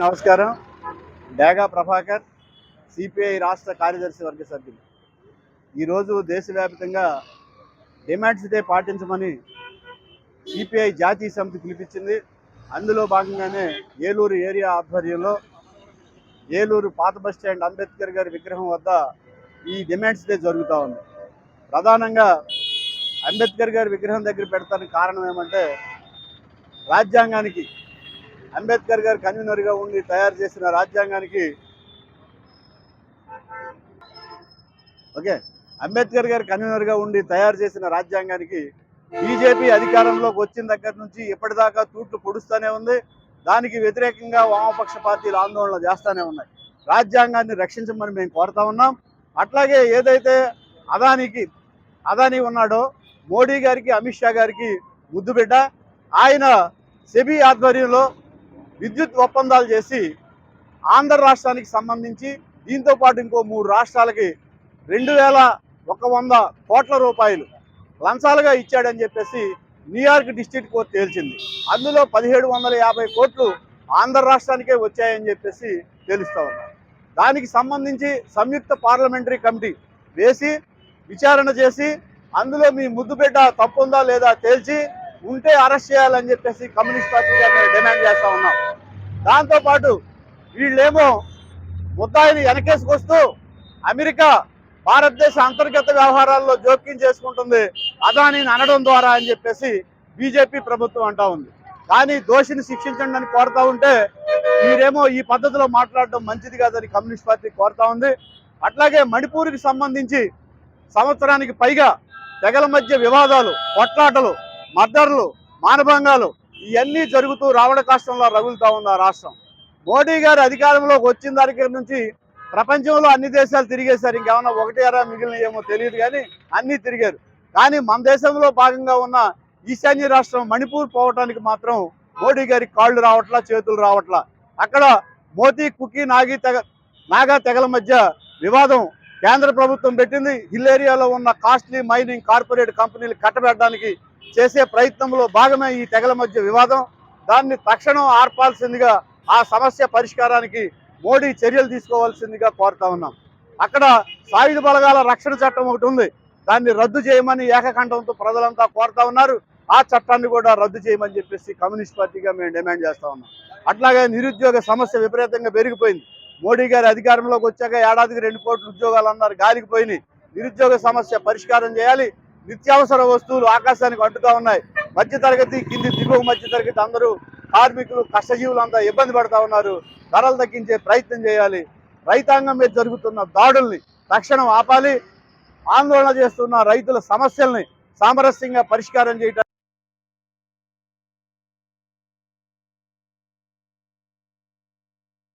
నమస్కారం. డేగా ప్రభాకర్ సిపిఐ రాష్ట్ర కార్యదర్శి వర్గ సభ్యులు. ఈరోజు దేశవ్యాప్తంగా డిమాండ్స్ డే పాటించమని సిపిఐ జాతీయ సమితి పిలిపించింది. అందులో భాగంగానే ఏలూరు ఏరియా ఆధ్వర్యంలో ఏలూరు పాత బస్ స్టాండ్ అంబేద్కర్ గారి విగ్రహం వద్ద ఈ డిమాండ్స్ డే జరుగుతూ ఉంది. ప్రధానంగా అంబేద్కర్ గారి విగ్రహం దగ్గర పెడతానికి కారణం ఏమంటే రాజ్యాంగానికి అంబేద్కర్ గారు కన్వీనర్గా ఉండి తయారు చేసిన రాజ్యాంగానికి ఓకే. అంబేద్కర్ గారు కన్వీనర్గా ఉండి తయారు చేసిన రాజ్యాంగానికి బీజేపీ అధికారంలోకి వచ్చిన దగ్గర నుంచి ఇప్పటిదాకా తూట్లు పొడుస్తూనే ఉంది. దానికి వ్యతిరేకంగా వామపక్ష పార్టీలు ఆందోళన చేస్తూనే ఉన్నాయి. రాజ్యాంగాన్ని రక్షించమని మేము కోరుతా ఉన్నాం. అట్లాగే ఏదైతే అదానికి అదాని ఉన్నాడో మోడీ గారికి అమిత్ షా గారికి ముద్దుబిడ్డ ఆయన సెబీ ఆధ్వర్యంలో విద్యుత్ ఒప్పందాలు చేసి ఆంధ్ర రాష్ట్రానికి సంబంధించి దీంతో పాటు ఇంకో మూడు రాష్ట్రాలకి రెండు వేల ఒక వంద కోట్ల రూపాయలు లంచాలుగా ఇచ్చాడని చెప్పేసి న్యూయార్క్ డిస్ట్రిక్ట్ కోర్టు తేల్చింది. అందులో పదిహేడు వందల యాభై కోట్లు ఆంధ్ర రాష్ట్రానికే వచ్చాయని చెప్పేసి తెలుస్తూ ఉన్నారు. దానికి సంబంధించి సంయుక్త పార్లమెంటరీ కమిటీ వేసి విచారణ చేసి అందులో మీ ముద్దుబిడ్డ తప్పుందా లేదా తేల్చి ఉంటే అరెస్ట్ చేయాలని చెప్పేసి కమ్యూనిస్ట్ పార్టీ గారిని డిమాండ్ చేస్తా ఉన్నాం. దాంతోపాటు వీళ్ళేమో ముద్దాయిని వెనకేసుకొస్తూ అమెరికా భారతదేశ అంతర్గత వ్యవహారాల్లో జోక్యం చేసుకుంటుంది. అదానిని అనడం ద్వారా అని చెప్పేసి బీజేపీ ప్రభుత్వం అంటా ఉంది. కానీ దోషిని శిక్షించండి అని కోరుతా ఉంటే మీరేమో ఈ పద్ధతిలో మాట్లాడడం మంచిది కాదని కమ్యూనిస్ట్ పార్టీ కోరుతా ఉంది. అట్లాగే మణిపూర్కి సంబంధించి సంవత్సరానికి పైగా తెగల మధ్య వివాదాలు కొట్లాటలు మర్డర్లు మానభంగాలు ఇవన్నీ జరుగుతూ రావణ కాష్టంలో రగులుతూ ఉంది ఆ రాష్ట్రం. మోడీ గారు అధికారంలోకి వచ్చిన దగ్గర నుంచి ప్రపంచంలో అన్ని దేశాలు తిరిగేశారు. ఇంకేమన్నా ఒకటి అరా మిగిలిన ఏమో తెలియదు కానీ అన్నీ తిరిగారు. కానీ మన దేశంలో భాగంగా ఉన్న ఈశాన్య రాష్ట్రం మణిపూర్ పోవటానికి మాత్రం మోడీ గారి కాళ్ళు రావట్లా చేతులు రావట్లా. అక్కడ మోతీ కుకి నాగి తెగ నాగా తెగల మధ్య వివాదం కేంద్ర ప్రభుత్వం పెట్టింది. హిల్ ఏరియాలో ఉన్న కాస్ట్లీ మైనింగ్ కార్పొరేట్ కంపెనీలు కట్టబెట్టడానికి చేసే ప్రయత్నంలో భాగమే ఈ తెగల మధ్య వివాదం. దాన్ని తక్షణం ఆర్పాల్సిందిగా ఆ సమస్య పరిష్కారానికి మోడీ చర్యలు తీసుకోవాల్సిందిగా కోరుతా ఉన్నాం. అక్కడ సాయుధ బలగాల రక్షణ చట్టం ఒకటి ఉంది. దాన్ని రద్దు చేయమని ఏకకంఠంతో ప్రజలంతా కోరుతా ఉన్నారు. ఆ చట్టాన్ని కూడా రద్దు చేయమని చెప్పేసి కమ్యూనిస్ట్ పార్టీగా మేము డిమాండ్ చేస్తా ఉన్నాం. అట్లాగే నిరుద్యోగ సమస్య విపరీతంగా పెరిగిపోయింది. మోడీ గారి అధికారంలోకి వచ్చాక ఏడాదికి రెండు కోట్ల ఉద్యోగాలు అన్నారు. గాలికి పోయినాయి. నిరుద్యోగ సమస్య పరిష్కారం చేయాలి. నిత్యావసర వస్తువులు ఆకాశానికి అంటుతా ఉన్నాయి. మధ్య తరగతి కింది దిగువ మధ్య తరగతి అందరూ కార్మికులు కష్టజీవులు అంతా ఇబ్బంది పడతా ఉన్నారు. ధరలు తగ్గించే ప్రయత్నం చేయాలి. రైతాంగం మీద జరుగుతున్న దాడుల్ని తక్షణం ఆపాలి. ఆందోళన చేస్తున్న రైతుల సమస్యల్ని సామరస్యంగా పరిష్కారం చేయడానికి